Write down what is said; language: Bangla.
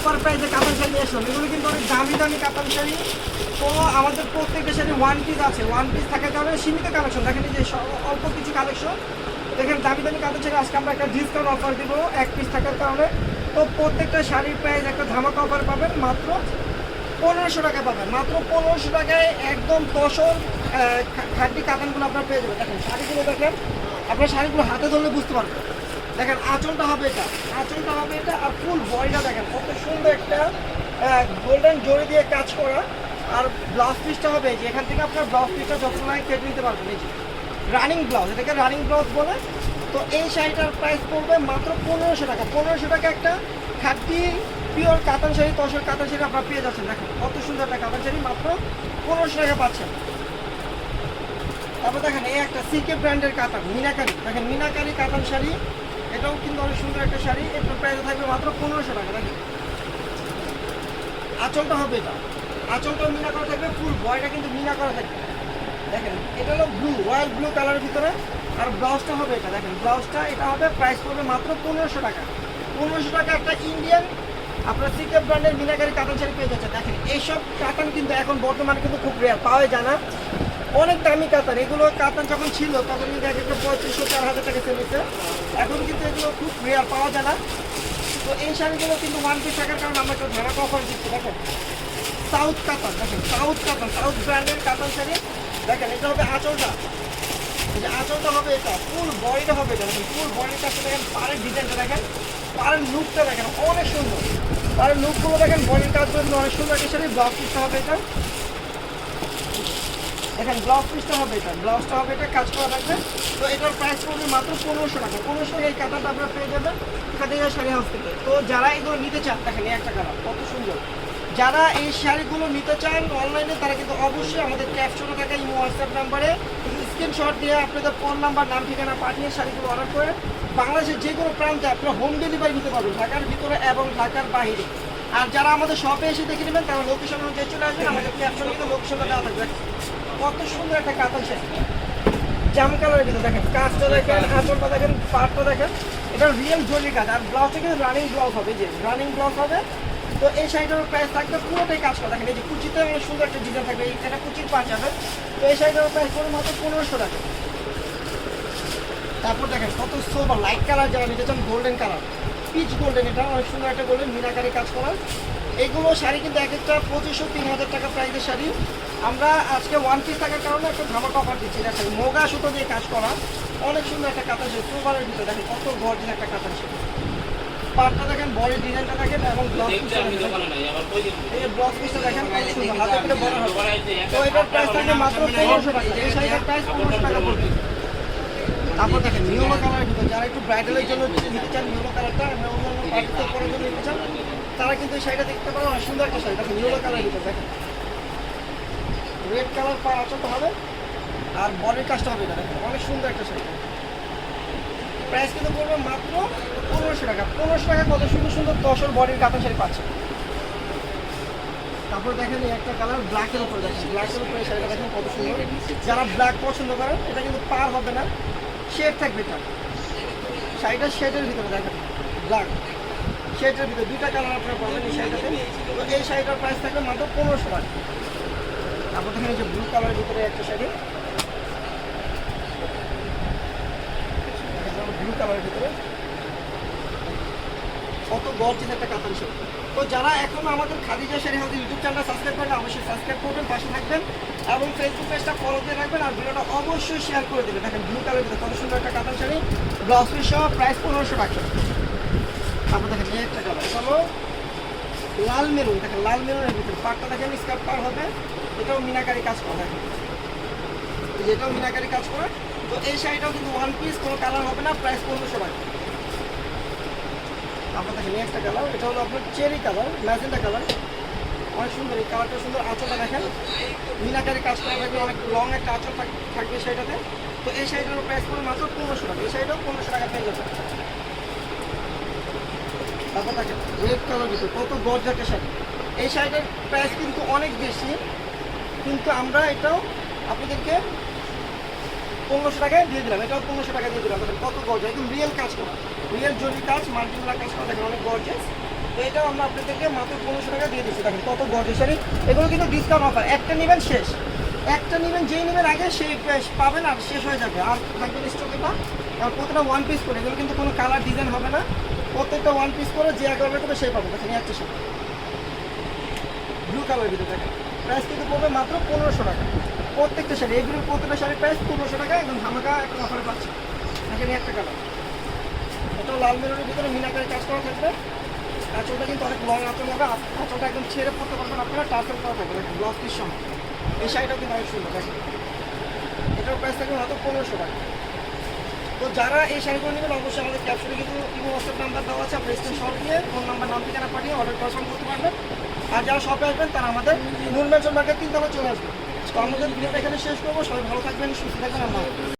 অফার প্রাইসে কাতান শাড়ি আসলাম। এগুলো কিন্তু অনেক দামি দামি কাতান শাড়ি। তো আমাদের প্রত্যেকটা শাড়ি ওয়ান পিস আছে ওয়ান পিস থাকার কারণে সীমিত কালেকশন দেখেন যে অল্প কিছু কালেকশন দেখেন দামি দামি কাতান শাড়ি, আজকে আমরা একটা ডিসকাউন্ট অফার দিব, এক পিস থাকার কারণে। তো প্রত্যেকটা শাড়ির প্রাইস একটা ধামাকা অফার পাবেন, মাত্র পনেরোশো টাকা পাবেন। মাত্র পনেরোশো টাকায় একদম তসর খাদ্যি কাতানগুলো আপনার পেয়ে যাবেন। দেখেন, শাড়িগুলো দেখেন, আপনার শাড়িগুলো হাতে ধরলে বুঝতে পারবেন। দেখেন, আঁচলটা হবে এটা, আঁচলটা হবে এটা, আর ফুল বডিটা দেখেন, কত সুন্দর একটা গোল্ডেন জড়ি দিয়ে কাজ করা। আর ব্লাউজ পিসটা হবে যে, এখান থেকে আপনার ব্লাউজ পিসটা যখন লাগে কেটে নিতে পারবেন, এই রানিং ব্লাউজ এটাকে রানিং ব্লাউজ বলে। তো এই শাড়িটার প্রাইস পড়বে মাত্র পনেরোশো টাকা পনেরোশো টাকা একটা খাদ্যি পিওর কাতান শাড়ি, তসর কাতান শাড়ি আপনার পেয়ে যাচ্ছেন। দেখেন, কত সুন্দর একটা কাতান শাড়ি, মাত্র পনেরোশো টাকা পাচ্ছেন। তারপর দেখেন, এই একটা সিকে ব্র্যান্ডের কাতান, মিনাকারি। দেখেন, মিনাকারি কাতান শাড়ি এটাও কিন্তু অনেক সুন্দর একটা শাড়ি। এটার প্রাইস থাকবে মাত্র পনেরোশো টাকা দেখেন আঁচলটা হবে এটা। আঁচলটা মিনা করা থাকবে ফুল বয়টা কিন্তু মিনা করা থাকবে। দেখেন, এটা হলো ব্লু রয়্যাল ব্লু কালারের ভিতরে। আর ব্লাউজটা হবে এটা, দেখেন, ব্লাউজটা, এটা হবে প্রাইস পড়বে মাত্র পনেরোশো টাকা। পনেরোশো টাকা একটা ইন্ডিয়ান আপনার সিকে ব্র্যান্ডের মিনাকারি কাতান শাড়ি পেয়ে যাচ্ছে দেখেন, এইসব কাতান কিন্তু এখন বর্তমানে কিন্তু খুব রেয়ার পাওয়া যায় না। অনেক দামি কাতান এগুলো কাতান যখন ছিল, তখন কিন্তু এক একটা পঁয়ত্রিশশো চার হাজার টাকা চলেছে এখন কিন্তু এগুলো খুব রেয়ার পাওয়া যায় না। তো এই শাড়িগুলো কিন্তু ওয়ান পিস থাকার কারণে আমরা একটা ধারাকা অফার দিচ্ছি, দেখেন। সাউথ কাতান দেখেন সাউথ কাতান সাউথ ব্র্যান্ডের কাতান শাড়ি। দেখেন, এটা হবে আঁচলটা। যে আঁচলটা হবে এটা ফুল বডিটা হবে এটা, দেখেন ফুল কাছে দেখেন, পাড়ের ডিজাইনটা দেখেন। পাড়ের লুকটা দেখেন, অনেক সুন্দর। পাড়ের লুকগুলো দেখেন বডির কিন্তু অনেক সুন্দর একটা শাড়ি ব্লাউজ পিসটা হবে এটা। দেখেন ব্লাউজ পিসটা হবে এটা। ব্লাউজটা হবে এটা, কাজ করা থাকবে। তো এটার প্রাইস পড়বে মাত্র পনেরোশো টাকা। পনেরোশো এই কাতারটা আপনারা পেয়ে যাবেন খাদিজা শাড়ি হাউস থেকে। তো যারা এগুলো নিতে চান, দেখেন, এই একটা কালার, কত সুন্দর। যারা এই শাড়িগুলো নিতে চান অনলাইনে তারা কিন্তু অবশ্যই আমাদের ক্যাপশনে থাকা এই হোয়াটসঅ্যাপ নাম্বারে স্ক্রিনশট দিয়ে আপনাদের ফোন নাম্বার নাম, ঠিকানা পাঠিয়ে শাড়িগুলো অর্ডার করে বাংলাদেশের যে কোনো প্রান্তে আপনারা হোম ডেলিভারি নিতে পারবেন, ঢাকার ভিতরে এবং ঢাকার বাইরে। আর যারা আমাদের শপে এসে দেখে নেবেন, তারা লোকেশন অনুযায়ী চলে আসবেন। আমাদের ক্যাপশনে কিন্তু লোকেশনটা দেওয়া থাকবে? কত সুন্দর একটা কাতান শাড়ি। জাম কালারের ভিতরে দেখেন, কাজটা দেখেন আঁচলটা দেখেন, পাটটা দেখেন। এটা রিয়েল জরি কাজ। আর ব্লাউজটা কিন্তু রানিং ব্লাউজ হবে যে রানিং ব্লাউজ হবে। তো এই শাড়িটার প্রাইস থাকবে পুরোটাই কাজ করা দেখেন। এই যে কুচিতে সুন্দর একটা ডিজাইন থাকবে এটা কুচির পাঁচ যাবে তো এই শাড়িটার প্রাইস পড়বে মাত্র পনেরোশো টাকা। তারপর দেখেন, কত সোবার লাইট কালার যারা নিতে চান গোল্ডেন কালার পিচ গোল্ডেন এটা অনেক সুন্দর একটা গোল্ডেন মিনাকারি কাজ করা। এইগুলো শাড়ি কিন্তু এক একটা পঁচিশশো তিন হাজার টাকা প্রাইসের শাড়ি। আমরা আজকে ওয়ান পিস থাকার কারণে একটা ধামাকা অফার দিচ্ছি। দেখেন মোগা সুতো দিয়ে কাজ করা। অনেক সুন্দর একটা কাতান শাড়ি। সোবারের ভিতরে দেখেন কত গর্জিন একটা কাতান শাড়ি। পাটটা দেখেন বডি ডিজাইনটা দেখেন এবং ব্লাউজ পিসটা দেখেন। এই ব্লাউজ পিসটা দেখেন কত সুন্দর হাতে পেলে বড় হবে। তো এটার প্রাইস থাকবে মাত্র পনেরোশো টাকা। এই শাড়িটার প্রাইস পনেরোশো টাকা পড়বে। তারপর দেখেন নিয়মো কালারের ভিতর যারা একটু ব্রাইডালের জন্য নিতে চান নিয়মো কালারটা অন্যান্য পার্টিতে করার জন্য নিতে চান, তারা কিন্তু শাড়িটা দেখতে পারেন অনেক সুন্দর একটা শাড়ি। দেখেন কালারের ভিতর, দেখেন। রেড কালার পা আচলটা হবে, আর বডির কাজটা হবে এটা অনেক সুন্দর একটা শাড়ি। প্রাইস কিন্তু পড়বে মাত্র পনেরোশো টাকা। পনেরোশো টাকা কত সুন্দর সুন্দর দশর বডির কাতান শাড়ি পাচ্ছে তারপর দেখেন একটা কালার ব্ল্যাকের উপরে, দেখেন ব্ল্যাকের উপরে শাড়িটা দেখেন কত সুন্দর। যারা ব্ল্যাক পছন্দ করেন, এটা কিন্তু পার হবে না। শেড থাকবে এটা শাড়িটা শেডের ভিতরে দেখেন ব্ল্যাক শেডের ভিতরে দুইটা কালার আপনারা পাবেন এই শাড়িটাতে। এই শাড়িটার প্রাইস থাকবে মাত্র পনেরোশো টাকা। তারপর দেখেন যে ব্লু কালারের ভিতরে একটা শাড়ি। ব্লু কালারের ভিতরে। কত গর্জিস একটা কাতান শাড়ি। তো যারা এখন আমাদের খাদিজা শাড়ি হাউস ইউটিউব চ্যানেলটা সাবস্ক্রাইব করেন অবশ্যই সাবস্ক্রাইব করবেন পাশে থাকবেন এবং ফেসবুক পেজটা ফলো দিয়ে রাখবেন আর ভিডিওটা অবশ্যই শেয়ার করে দেবেন। দেখেন ব্লু কালারের ভিতরে কত সুন্দর একটা কাতান শাড়ি ব্লাউজ পিস সহ প্রাইস পনেরোশো টাকা। তারপর দেখেন, এই একটা কালার চলো লাল মেরুন। দেখেন, লাল মেরুনের ভিতরে পাটটা দেখেন স্কার্ট পার হবে। এটাও মিনাকারি কাজ করা। দেখেন এই যে এটাও মিনাকারি কাজ করা। তো এই শাড়িটাও কিন্তু ওয়ান পিস কোনো কালার হবে না প্রাইস পনেরোশো টাকা। তারপর দেখেন একটা কালার এটা হলো আপনার চেরি কালার ম্যাজেন্টা কালার অনেক সুন্দর, এই কালারটা সুন্দর আঁচলটা দেখেন। মিনাকারি কাজ করা থাকবে অনেক লং একটা আঁচল থাক- থাকবে শাড়িটাতে। তো এই শাড়িটার প্রাইস পড়বে মাত্র পনেরোশো টাকা। এই শাড়িটাও পনেরোশো টাকা পেয়ে যাবে তারপর দেখেন রেড কালার ভিতরে কত গর্জ একটা শাড়ি। এই শাড়িটার প্রাইস কিন্তু অনেক বেশি, কিন্তু আমরা এটাও আপনাদেরকে পনেরোশো টাকায় দিয়ে দিলাম। এটাও পনেরোশো টাকা দিয়ে দিলাম। কত গর্জ একদম রিয়েল কাজ করা। রিয়েল জরি কাজ মাল্টিগুলা কাজ করা দেখেন, অনেক গর্জেস এটাও আমরা আপনাদেরকে মাত্র পনেরোশো টাকা দিয়ে দিচ্ছি। দেখেন কত গর্জের শাড়ি এগুলো কিন্তু ডিসকাউন্ট অফার একটা নেবেন শেষ। একটা নেবেন, যেই নেবেন আগে সেই পাবেন আর শেষ হয়ে যাবে। আর থাকবেন স্টকে আর প্রতিটা ওয়ান পিস করে। এগুলো কিন্তু কোনো কালার ডিজাইন হবে না। প্রত্যেকটা ওয়ান পিস করে যে এক অর্ডার করবে সেই পাবে। দেখেন একটা শাড়ি ব্লু কালার ভিতরে দেখেন। প্রাইস কিন্তু পড়বে মাত্র পনেরোশো টাকা। প্রত্যেকটা শাড়ি এগুলোর প্রত্যেকটা শাড়ির প্রাইস পনেরোশো টাকা। একদম ধামাকা একটা অফারে পাচ্ছে। এই একটা কালার এটা লাল মেরুনের ভিতরে মিনাকারি কাজ করা থাকবে। আঁচলটা কিন্তু অনেক লং আঁচল হবে। আঁচলটা একদম ছেড়ে পড়তে পারবেন আপনারা টার্সেল করা থাকবে দেখেন ব্লাউজ পিস এই শাড়িটাও কিন্তু অনেক সুন্দর, দেখেন। এটার প্রাইস থাকবে মাত্র পনেরোশো টাকা। তো যারা এই শাড়িগুলো নেবেন, অবশ্যই আমাদের ক্যাপশনে কিন্তু ইমো হোয়াটসঅ্যাপ নাম্বার দেওয়া আছে আপনি স্ক্রিন শট দিয়ে ফোন নাম্বার নাম, ঠিকানা পাঠিয়ে অর্ডার কনফার্ম করতে পারবেন। আর যারা শপে আসবেন, তারা আমাদের নুন মেনশন মার্কেট তিনতলা চলে আসবে তো আমাদের ভিডিওটা এখানে শেষ করব, সবাই ভালো থাকবেন, সুস্থ থাকবেন আমরা